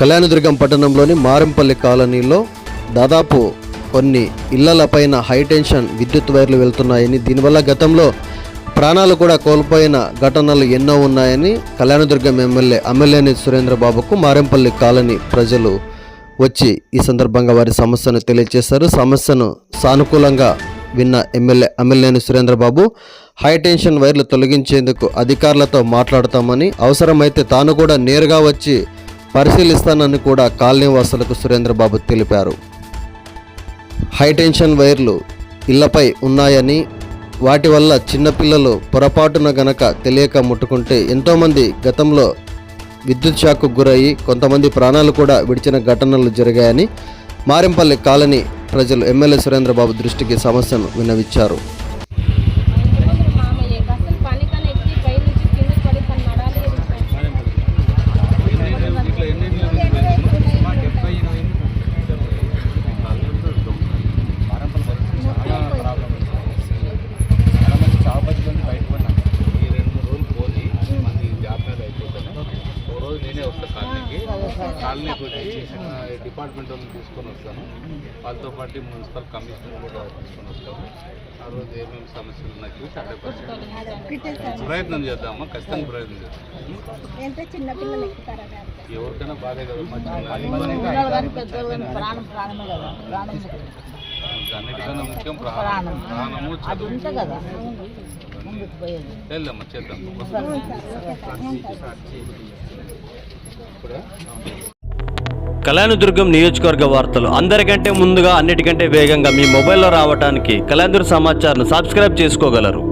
కళ్యాణదుర్గం పట్టణంలోని మారంపల్లి కాలనీలో దాదాపు కొన్ని ఇళ్ళలపైన హైటెన్షన్ విద్యుత్ వైర్లు వెళ్తున్నాయని దీనివల్ల గతంలో ప్రాణాలు కూడా కోల్పోయిన ఘటనలు ఎన్నో ఉన్నాయని కళ్యాణదుర్గం ఎమ్మెల్యే అమ్మెల్యేని సురేంద్రబాబుకు మారంపల్లి కాలనీ ప్రజలు వచ్చి ఈ సందర్భంగా వారి సమస్యను తెలియజేశారు. సమస్యను సానుకూలంగా విన్న ఎమ్మెల్యే అమ్మెల్యేని సురేంద్రబాబు హైటెన్షన్ వైర్లు తొలగించేందుకు అధికారులతో మాట్లాడతామని అవసరమైతే తాను కూడా నేరుగా వచ్చి పరిశీలిస్తానని కూడా కాలనీ వాసులకు సురేంద్రబాబు తెలిపారు. హైటెన్షన్ వైర్లు ఇళ్ళపై ఉన్నాయని వాటి వల్ల చిన్నపిల్లలు పొరపాటున గనక తెలియక ముట్టుకుంటే ఎంతోమంది గతంలో విద్యుత్ షాక్కు గురయ్యి కొంతమంది ప్రాణాలు కూడా విడిచిన ఘటనలు జరిగాయని మారింపల్లి కాలనీ ప్రజలు ఎమ్మెల్యే సురేంద్రబాబు దృష్టికి సమస్యను విన్నవించారు. నేనే వస్తా కాలనీకి కాలనీకి వచ్చి డిపార్ట్మెంట్ వాళ్ళని తీసుకొని వస్తాను వాళ్ళతో పాటు మున్సిపల్ కమిషనర్ కూడా తీసుకొని వస్తాము ఆ రోజు ఏమేమి సమస్యలు ఉన్నాయి చూసి హండ్రెడ్ పర్సెంట్ ప్రయత్నం చేద్దామా? ఖచ్చితంగా ప్రయత్నం చేద్దాం. ఎంత చిన్న పిల్లలు ఎక్కుతారా ఎవరికైనా బాధే కదా మంచి ప్రాణం ప్రాణమే కదా ప్రాణం అన్నిటికన్నా ముఖ్యం ప్రాణం. ప్రాణము చదువు. ఉంటే కదా ముందుకు పోయేది. వెళ్దామా చేద్దాం. కళ్యాణదుర్గం నియోజకవర్గ వార్తలు అందరికంటే ముందుగా అన్నిటికంటే వేగంగా మీ మొబైల్లో రావడానికి కళ్యాణదుర్గ సమాచారం సబ్స్క్రైబ్ చేసుకోగలరు.